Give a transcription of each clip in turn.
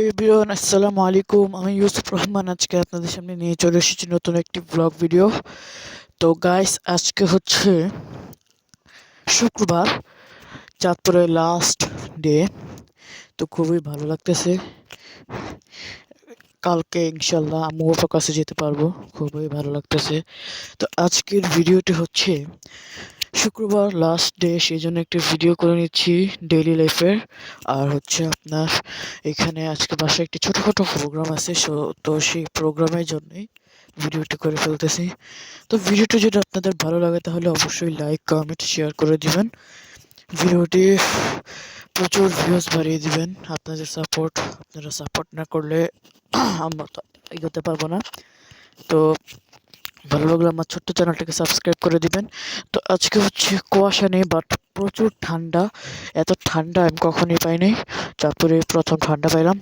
Everyone, আসসালামু আলাইকুম। আমি ইউসুফ রহমান। আজকে আপনাদের সামনে নিয়ে চলে এসেছি নতুন একটি ব্লগ ভিডিও তো গাইস আজকে হচ্ছে শুক্রবার, চাঁদপুরের লাস্ট ডে তো খুবই ভালো লাগতেছে। কালকে ইনশাল্লাহ আম্মু বাবার কাছে যেতে পারব। খুবই ভালো লাগতেছে। তো আজকের ভিডিওটি হচ্ছে শুক্রবার লাস্ট ডে সেই জন্য একটি ভিডিও করে নিচ্ছি ডেইলি লাইফের আর হচ্ছে আপনার এখানে আজকে বাসায় একটি ছোটোখাটো প্রোগ্রাম আছে, সো তো সেই প্রোগ্রামের জন্যই ভিডিওটি করে ফেলতেছি। তো ভিডিওটি যদি আপনাদের ভালো লাগে, তাহলে অবশ্যই লাইক কমেন্ট শেয়ার করে দিবেন। ভিডিওটি প্রচুর ভিউজ বাড়িয়ে দিবেন। আপনাদের সাপোর্ট আপনারা সাপোর্ট না করলে আমরা তো এগোতে পারব না। তো ভালো লাগলে আমার ছোট্ট চ্যানেলটাকে সাবস্ক্রাইব করে দিবেন। তো আজকে হচ্ছে কুয়াশা নেই বাট প্রচুর ঠান্ডা। এত ঠান্ডা আমি কখনোই পাইনি তারপরে প্রথম ঠান্ডা পাইলাম।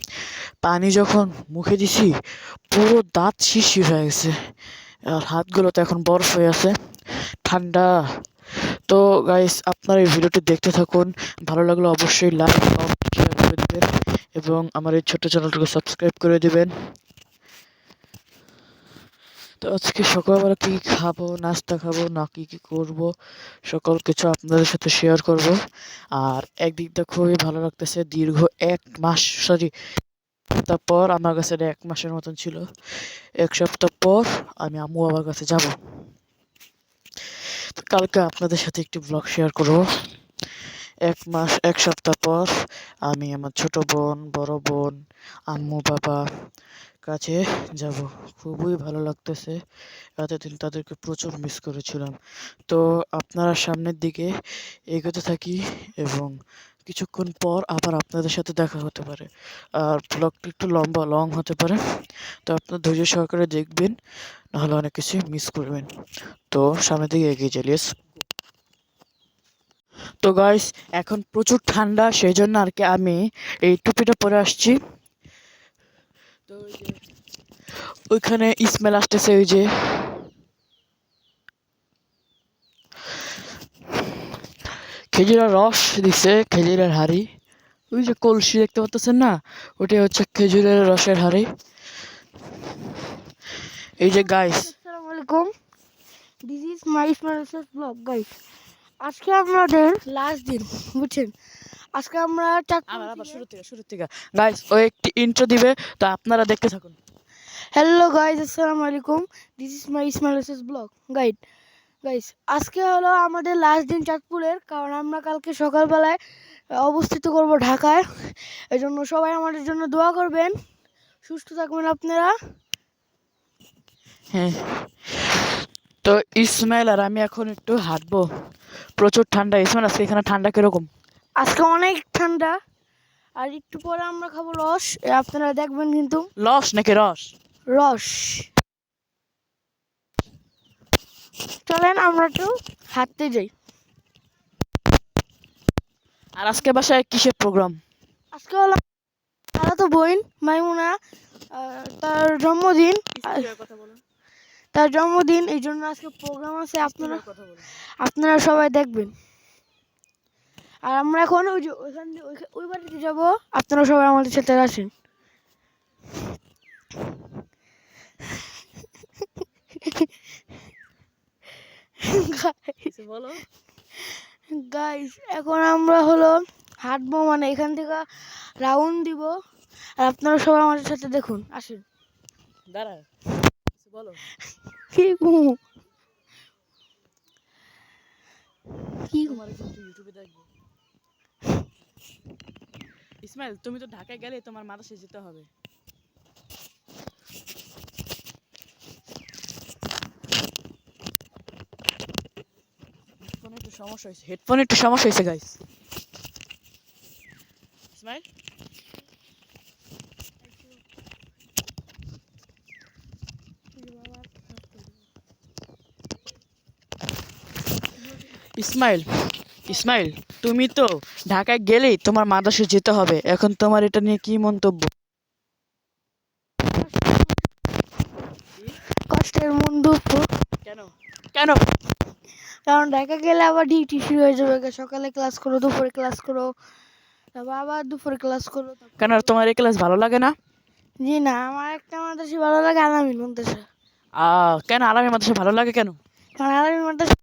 পানি যখন মুখে দিছি, পুরো দাঁত শিশি হয়ে গেছে। আর হাতগুলো তো এখন বরফ হয়ে আছে। ঠান্ডা। তো গাইস আপনারা এই ভিডিওটি দেখতে থাকুন। ভালো লাগলে অবশ্যই লাইক শেয়ার করে দেবেন। এবং আমার এই ছোট্ট চ্যানেলটাকে সাবস্ক্রাইব করে দেবেন। তো আজকে সকালবেলা কী খাব, নাস্তা খাব, না কি কি করব, সকল কিছু আপনাদের সাথে শেয়ার করব। আর একদিক দিয়ে খুবই ভালো লাগতেছে, দীর্ঘ এক মাস সরি সপ্তাহ পর আমার কাছে এক মাসের মতন ছিল। এক সপ্তাহ পর আমি আম্মু বাবার কাছে যাব। তো কালকে আপনাদের সাথে একটি ব্লগ শেয়ার করব। এক মাস, এক সপ্তাহ পর আমি আমার ছোট বোন, বড় বোন, আম্মু, বাবা কাছে যাব। খুবই ভালো লাগতেছে। এতদিন তাদেরকে প্রচুর মিস করেছিলাম। তো আপনারা সামনের দিকে এগোতে থাকি এবং কিছুক্ষণ পর আবার আপনাদের সাথে দেখা হতে পারে। আর ব্লগটা একটু লম্বা লং হতে পারে। তো আপনার ধৈর্য সহকারে দেখবেন, নাহলে অনেক কিছু মিস করবেন। তো সামনের দিকে এগিয়ে চালিয়ে তো গাইস এখন প্রচুর ঠান্ডা সেই জন্য আর কি আমি এই টুপিটা পরে আসছি। ওইখানে স্মেল আসতেছে ওই যে। খেজুরের রস দিছে, খেজুরের হাড়ি। ওই যে কলসি দেখতে পাচ্ছেন না? ওটাই হচ্ছে খেজুরের রসের হাড়ি। এই যে গাইস আসসালামু আলাইকুম। This is my smarts blog guys আজকে আমাদের লাস্ট দিন, বুঝছেন? আজকে আমরা আবার শুরু থেকে শুরু থেকে। গাইস ও একটি ইন্ট্রো দিবে তো আপনারা দেখতে থাকুন। হ্যালো গাইস আসসালামু আলাইকুম। This is my smarts blog guide guys আজকে হলো আমাদের লাস্ট দিন চাঁদপুরের কারণ আমরা কালকে সকালবেলায় অবস্থিত করব ঢাকায়। এই জন্য সবাই আমাদের জন্য দোয়া করবেন। সুস্থ থাকবেন আপনারা। হ্যাঁ। তো ইসমাইল আর আমি এখন একটু হাঁটবো। প্রচুর ঠান্ডা। ইসমাইল আজকে এখানে ঠান্ডা কীরকম? আজকে অনেক ঠান্ডা আর একটু পরে আমরা খাব রস। আপনারা দেখবেন কিন্তু লস নাকি রস? রস। চলেন আমরা একটু হাঁটতে যাই। আর আজকে বাসায় কিসের প্রোগ্রাম আজকে হলো তারা তো বোন মাইমুনা তার জন্মদিন। তার জন্মদিন এই জন্য আজকে প্রোগ্রাম আছে আপনারা আপনারা সবাই দেখবেন। আর আমরা এখন ওই যে ওইখান দিয়ে ওই বাড়িতে যাব। আপনারা সবাই আমাদের সাথে আসেন। বলো? গাইস এখন আমরা হলো হাঁটবো মানে এখান থেকে রাউন্ড দিব। আর আপনারা সবাই আমাদের সাথে দেখুন আসেন। দাঁড়া বলো? কি? কি? তোমার ইউটিউবে দেখব। ইসমাইল তুমি তো ঢাকায় গেলে তোমার মাদাসে যেতে হবে। হেডফোনে একটু সমস্যা হয়েছে। হেডফোনে একটু সমস্যা হয়েছে গাইস ইসমাইল? ইসমাইল ইসমাইল। তুমি তো ঢাকায় গেলেই তোমার মাদাসে যেতে হবে। এখন তোমার এটা নিয়ে কি মন্তব্য? কষ্টের মন দুঃখ কেন? কেন? কারণ ঢাকা গেলে আবার ডিউটি শুরু হয়ে যাবে। সকালে ক্লাস করো দুপুরে ক্লাস করো তারপর আবার দুপুরে ক্লাস তারপর- কেন তোমার এই ক্লাস ভালো লাগে না? জি না আমার একটা মাদ্রাসা ভালো লাগে আলামিন মাদ্রাসা। আহ, কেন আলামী মাদ্রাসা ভালো লাগে কেন? কারণ আলামিন মাদ্রাসা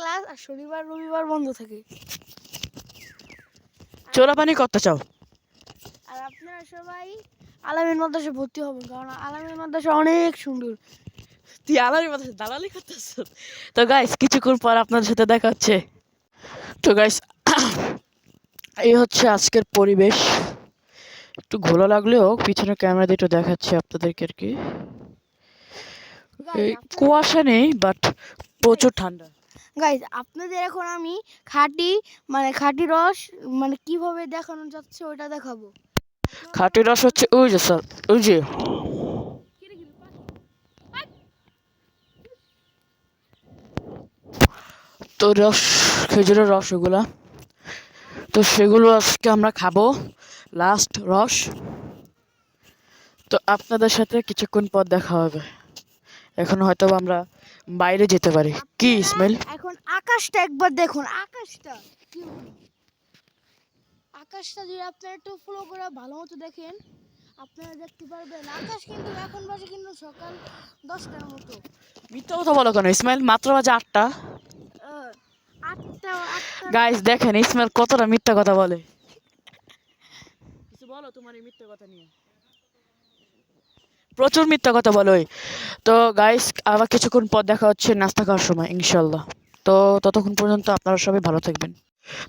ক্লাস আর শনিবার রবিবার বন্ধ থাকে। চোরাপানি করতে চাও? আর আপনারা সবাই আলামিন মাদ্রাসা ভর্তি হবেন কারণ আলামিন মাদ্রাসা অনেক সুন্দর। তুই আলামী মাদ্রাসা দালালি করতেছ? তো গাইস কিছুক্ষণ পর আপনাদের সাথে দেখা হচ্ছে। তো গাইস এই হচ্ছে আজকের পরিবেশ। একটু ঘোলা লাগলেও পিছনে ক্যামেরা দিয়ে একটু দেখাচ্ছি আপনাদেরকে আর কি। এই কুয়াশা নেই বাট প্রচুর ঠান্ডা। গাইজ আপনাদের এখন আমি খাটি মানে খাঁটি রস মানে কীভাবে দেখানো যাচ্ছে ওটা দেখাবো। খাটি রস হচ্ছে ওই যে স্যার, ওই যে। তো রস, খেজুরের রস ওগুলা তো সেগুলো আজকে আমরা খাব লাস্ট রস। তো আপনাদের সাথে কিছুক্ষণ পর দেখা হবে। এখন হয়তো আমরা বাইরে যেতে পারি। কি স্মেল এখন আকাশটা একবার দেখুন আকাশটা। আকাশটা যদি আপনারা একটু ফলো করে ভালো মতো দেখেন আপনারা দেখতে পারবেন আকাশ কিন্তু এখন বাজে কিন্তু সকাল দশটার মতো। মিথ্যা কথা বলো কেন? ইসমাইল মাত্র বাজে আটটা। আহ, আটটা আটটা। গাইস দেখেন ইসমাইল কতটা মিথ্যা কথা বলে। কিছু বলো তোমার এই মিথ্যা কথা নিয়ে। প্রচুর মিথ্যা কথা বলো ওই। তো গাইস আবার কিছুক্ষণ পর দেখা হচ্ছে নাস্তা খাওয়ার সময় ইনশাল্লাহ তো ততক্ষণ পর্যন্ত আপনারা সবাই ভালো থাকবেন।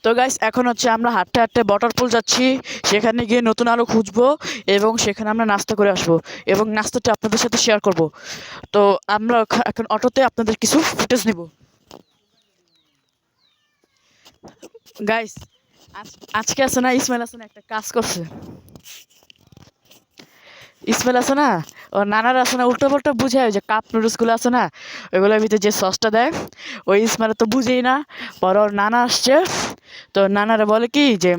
তো গাইস এখন হচ্ছে আমরা হাঁটতে হাঁটতে বটার পুল যাচ্ছি, সেখানে গিয়ে নতুন আলো খুঁজবো এবং সেখানে আমরা নাস্তা করে আসব এবং নাস্তাটা আপনাদের সাথে শেয়ার করব। তো আমরা এখন অটোতে আপনাদের কিছু ফুটেজ নিব। গাইস আজকে আছে না, ইসমাইল আছে না একটা কাজ করছে। ইসমাইল আছে না? ওর নানার আছে না, উল্টো পাল্টা বুঝায় ওই যে কাপ নুডলসগুলো আছে না, ওইগুলোর ভিতরে যে সসটা দেয়, ওই ইসমাইল তো বুঝেই না। পর ওর নানা আসছে, তো নানারা বলে কি যে,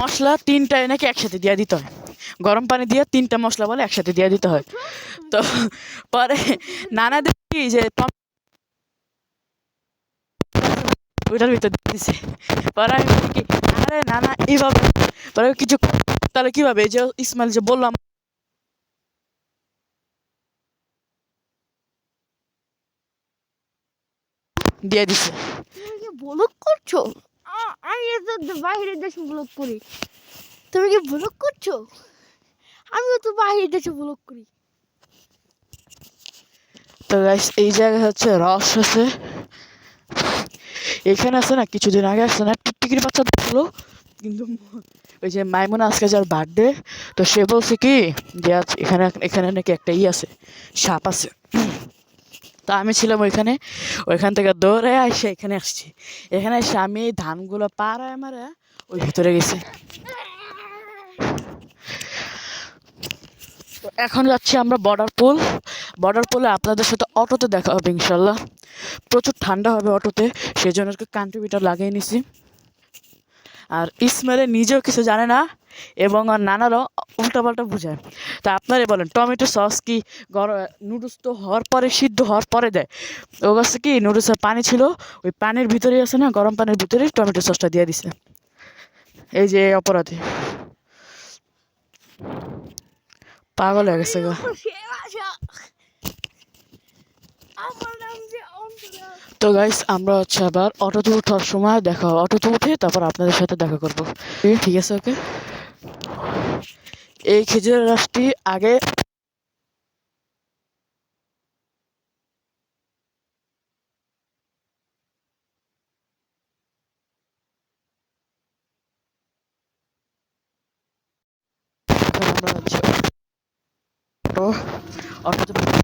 মশলা তিনটায় নাকি একসাথে দিয়ে দিতে হয়। গরম পানি দিয়ে তিনটা মশলা বলে একসাথে দিয়ে দিতে হয়। তো পরে নানা দেখি যে, ওইটার ভিতর দিয়ে দিছে। পরে আমি বলি কি, আরে না না এইভাবে, পরে কিছু তাহলে কীভাবে যে ইসমাইল যে বললাম দিয়ে দিছে। তুমি কি ব্লক করছ? আমি বাইরের দেশে ব্লক করি। তুমি কি ব্লক করছ? আমিও তো বাইরের দেশে ব্লক করি। তো গাইস এই জায়গায় হচ্ছে রস আছে। এখানে আছে না কিছুদিন আগে আসছে না টিকটিকির বাচ্চা দেখল কিন্তু ওই যে মাইমুনা আজকে যার বার্থডে তো সে বলছে কি যে আজ এখানে এখানে নাকি একটা ই আছে, সাপ আছে। তা আমি ছিলাম ওইখানে, ওইখান থেকে দৌড়ে আসে এখানে আসছি। এখানে এসে আমি ধানগুলো পাড়ায় মারা ওই ভিতরে গেছি। তো এখন যাচ্ছি আমরা বর্ডার পুল বর্ডার পুলে আপনাদের সাথে অটোতে দেখা হবে ইনশাল্লাহ। প্রচুর ঠান্ডা হবে অটোতে সেই জন্য কান্ট্রিবিউটার লাগিয়ে নিছি। আর ইসমাইলে নিজেও কিছু জানে না এবং আর নানারও উল্টাপাল্টা বুঝায় তা আপনারাই বলেন, টমেটো সস কি গরম নুডলস তো হওয়ার পরে, সিদ্ধ হওয়ার পরে দেয়? ও কাছে কি, নুডলসের পানি ছিল, ওই পানির ভিতরেই আছে না, গরম পানির ভিতরেই টমেটো সসটা দিয়ে দিছে। এই যে অপরাধী। পাগল হয়ে গেছে গা। তো গাইস আমরা হচ্ছে আবার অটোতে ওঠার সময় দেখা হবে। অটোতে উঠে তারপর আপনাদের সাথে দেখা করব। ঠিক আছে ওকে এই খেজুরের রসটি আগে অটোতে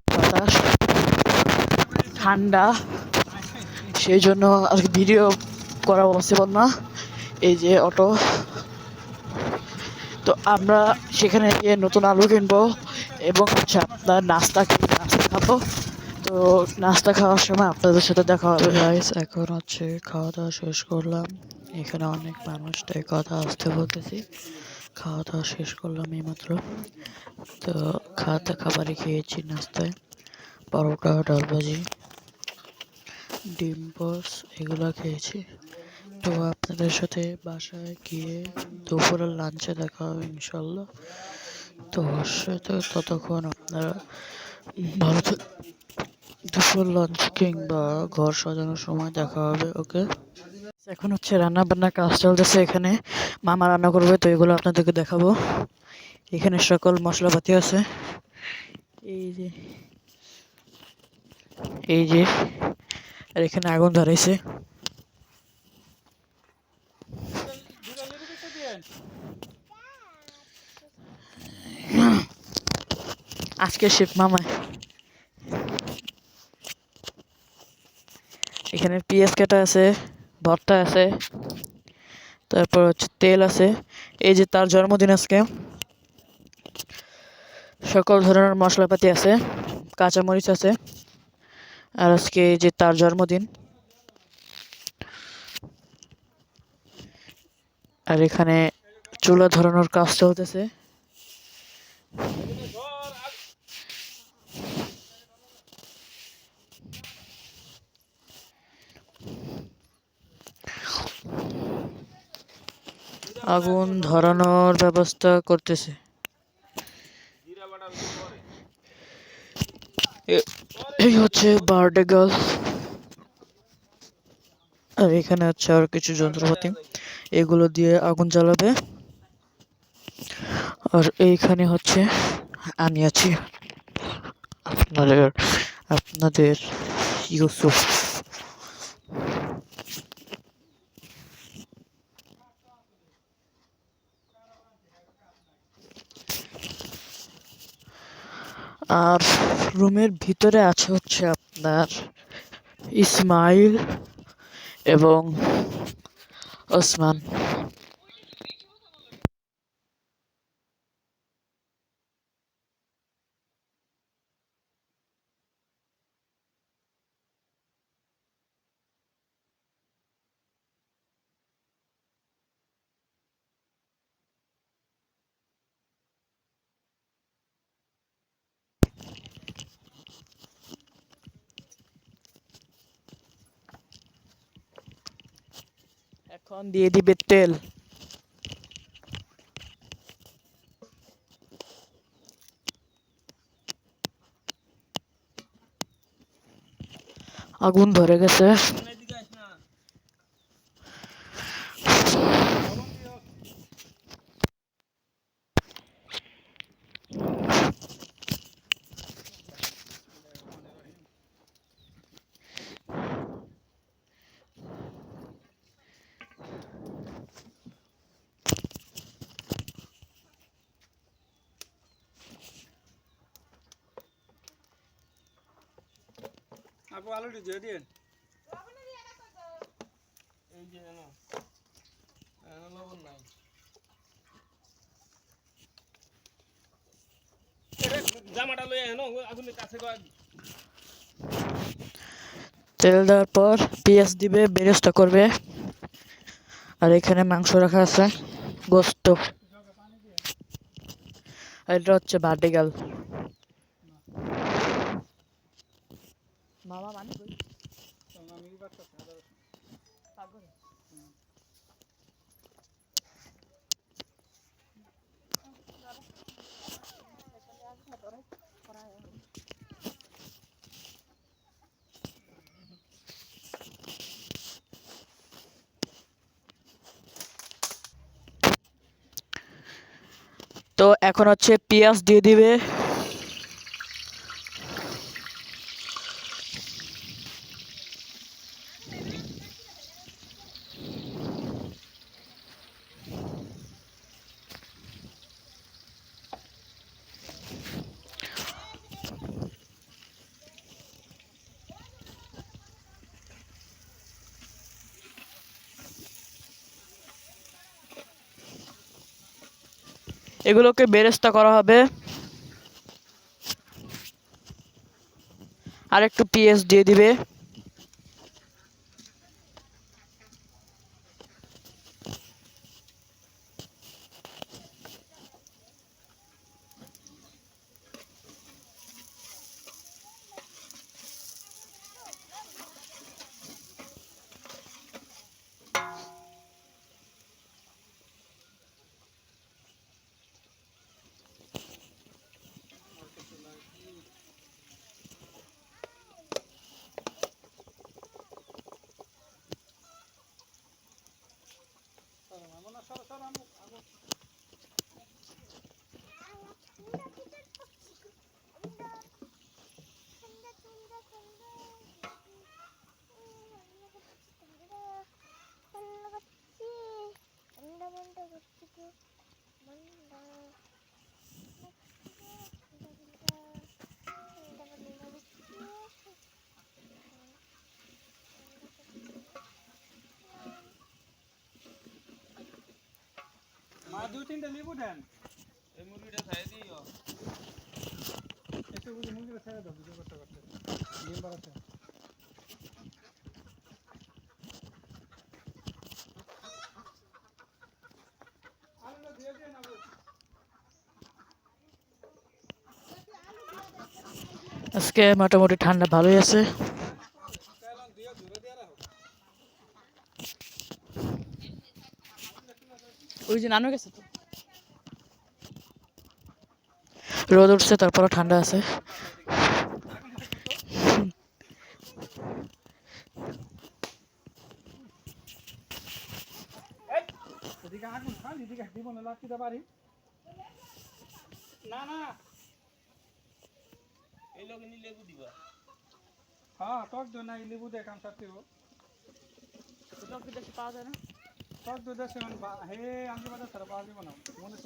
ঠান্ডা। সেই জন্য আর কি ভিডিও করা পসিবল না। এই যে অটো তো আমরা সেখানে গিয়ে নতুন আলু কিনবো এবং হচ্ছে আপনার নাস্তা নাস্তা খাব। তো নাস্তা খাওয়ার সময় আপনাদের সাথে দেখা হবে। গাইস এখন হচ্ছে খাওয়া দাওয়া শেষ করলাম। এখানে অনেক মানুষ তাই কথা আসতে বলতেছি। খাওয়া দাওয়া শেষ করলাম এইমাত্র। তো খাওয়া দাওয়া খাবারই খেয়েছি নাস্তায়। পরোটা, ডাল ভাজি। ডিম পোস এগুলো খেয়েছি। তো আপনাদের সাথে বাসায় গিয়ে দুপুরের লাঞ্চে দেখা হবে ইনশাল্লাহ তো অবশ্যই তো ততক্ষণ আপনারা ভালো দুপুর লাঞ্চ কিংবা ঘর সাজানোর সময় দেখা হবে, ওকে? এখন হচ্ছে রান্না বান্নার কাজ চলতেছে এখানে। মামা রান্না করবে, তো এগুলো আপনাদেরকে দেখাবো। এখানে সকল মশলাপাতি আছে। এই যে এই যে আর এখানে আগুন ধরাইছে। আজকে শিব মামা এখানে পেঁয়াজ কাটা আছে, ভর্তা আছে, তারপর হচ্ছে তেল আছে। এই যে তার জন্মদিন আজকে। সকল ধরনের মশলাপাতি আছে, কাঁচামরিচ আছে। আর আজকে যে তার জন্মদিন। আর এখানে চুলা ধরানোর কাজ চলতেছে। আগুন ধরানোর ব্যবস্থা করতেছে। এই হচ্ছে বার্থডে গার্ল আর এখানে হচ্ছে আর কিছু যন্ত্রপাতি। এগুলো দিয়ে আগুন জ্বালাবে। আর এইখানে হচ্ছে আমি আছি। আপনাদের আপনাদের ইউসুফ। আর রুমের ভিতরে আছে হচ্ছে আপনার ইসমাইল এবং ওসমান। এখন দিয়ে দিবে তেল। আগুন ধরে গেছে। আপু আলুটি দিয়ে দিন এই যে এনো এনো লবণ নাই। জামাটা লই এনো আগুনের কাছে তেল দেওয়ার পর পেঁয়াজ দিবে বেরেস্তা করবে। আর এখানে মাংস রাখা আছে গোস্ত। আর এটা হচ্ছে বার্থডে তো এখন হচ্ছে পেঁয়াজ দিয়ে দিবে। এগুলোকে বেরেস্তা করা হবে। আর একটু পিএস দিয়ে দিবে। দুই তিনটা লেবু দেন। এই মুরগিটা খাই দিও। একটু বুঝে মুরগিটা দাও ভিডিও করতে করতে। ডিম বাড়াতে আলুটা দিয়ে দিয়ে না আজকে মোটামুটি ঠান্ডা ভালোই আছে। ওই যে নানু গেছে তো। রোদ উঠছে তারপরে ঠান্ডা আছে। না না। না এই নি লেবু দিবা। হ্যাঁ টক দই নাই লেবু দিয়ে কাম সারতে হো পাওয়া যায় না? মনে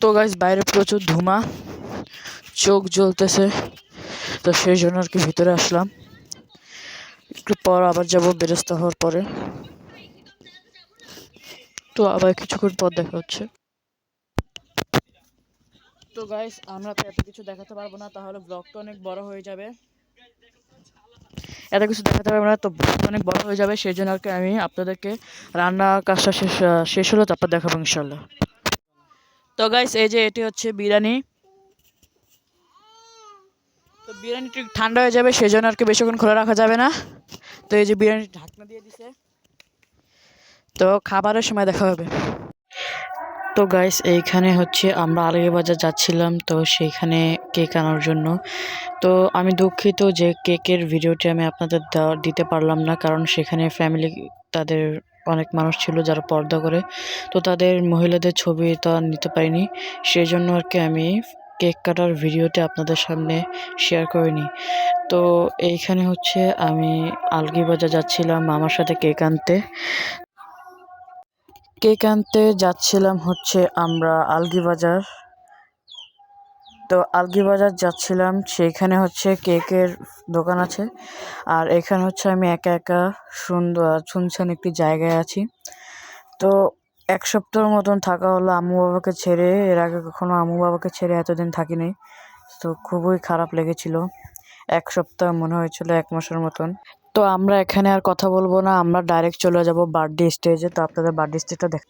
তো গাইস বাইরে প্রচুর ধুমা। চোখ জ্বলতেছে। তো সেই জন্য আর কি ভিতরে আসলাম। একটু পর আবার যাব বেরস্তা হওয়ার পরে। তো আবার কিছুক্ষণ পর দেখা হচ্ছে। তো গাইস আমরা তো এত কিছু দেখাতে পারব না, তাহলে ব্লগটা অনেক বড় হয়ে যাবে। এত কিছু দেখাতে পারব না, তো অনেক বড় হয়ে যাবে, সেই জন্য আর কি আমি আপনাদেরকে রান্না কাজটা শেষ শেষ হলো তারপর দেখাবো ইনশাল্লাহ তো গাইস এই যে এটি হচ্ছে বিরিয়ানি। তো বিরিয়ানিটি ঠান্ডা হয়ে যাবে, সেই জন্য আর কি বেশিক্ষণ খোলা রাখা যাবে না। তো এই যে বিরিয়ানি ঢাকনা দিয়ে দিছে। তো খাবারের সময় দেখা হবে। তো গাইস এইখানে হচ্ছে আমরা আলগি বাজার যাচ্ছিলাম, তো সেইখানে কেক আনার জন্য। তো আমি দুঃখিত যে কেকের ভিডিওটি আমি আপনাদের দিতে পারলাম না, কারণ সেখানে ফ্যামিলি তাদের অনেক মানুষ ছিল যারা পর্দা করে। তো তাদের মহিলাদের ছবি তো নিতে পারিনি সেই জন্য আর কি আমি কেক কাটার ভিডিওটি আপনাদের সামনে শেয়ার করিনি। তো এইখানে হচ্ছে আমি আলগি বাজার যাচ্ছিলাম মামার সাথে কেক আনতে। কেক আনতে যাচ্ছিলাম হচ্ছে আমরা আলগি বাজার তো আলগি বাজার যাচ্ছিলাম সেইখানে হচ্ছে কেকের দোকান আছে। আর এখানে হচ্ছে আমি একা একা সুন্দর শুনছেন একটি জায়গায় আছি। তো এক সপ্তাহের মতন থাকা হলো আম্মু বাবাকে ছেড়ে, এর আগে কখনো আম্মু বাবাকে ছেড়ে এতদিন থাকিনি। তো খুবই খারাপ লেগেছিল। এক সপ্তাহ মনে হয়েছিল, এক মাসের মতন। তো আমরা এখানে আর কথা বলব না, আমরা ডাইরেক্ট চলে যাব বার্থডে স্টেজে তো আপনাদের বার্থডে স্টেজটা দেখ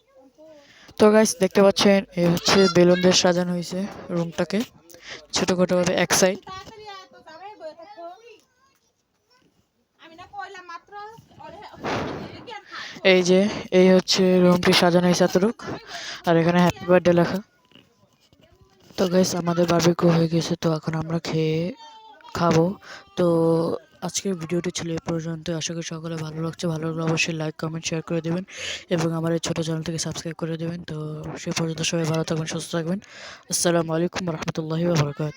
তো গাইস দেখতে পাচ্ছেন, এই হচ্ছে বেলুন দিয়ে সাজানো হয়েছে রুমটাকে ছোটোখাটোভাবে এক সাইড এই যে, এই হচ্ছে রুমটি সাজানো হয়েছে এতটুক। আর এখানে হ্যাপি বার্থডে লেখা। তো গাইস আমাদের বার্বিকু হয়ে গেছে, তো এখন আমরা খেয়ে খাব। তো আজকের ভিডিওটি ছিল এই পর্যন্ত আশা করি সকলে ভালো লাগছে। ভালো লাগলে অবশ্যই লাইক কমেন্ট শেয়ার করে দেবেন এবং আমার এই ছোটো চ্যানেলটিকে সাবস্ক্রাইব করে দেবেন। তো সে পর্যন্ত সবাই ভালো থাকবেন, সুস্থ থাকবেন। আসসালামু আলাইকুম রহমতুল্লাহি বাবরকাত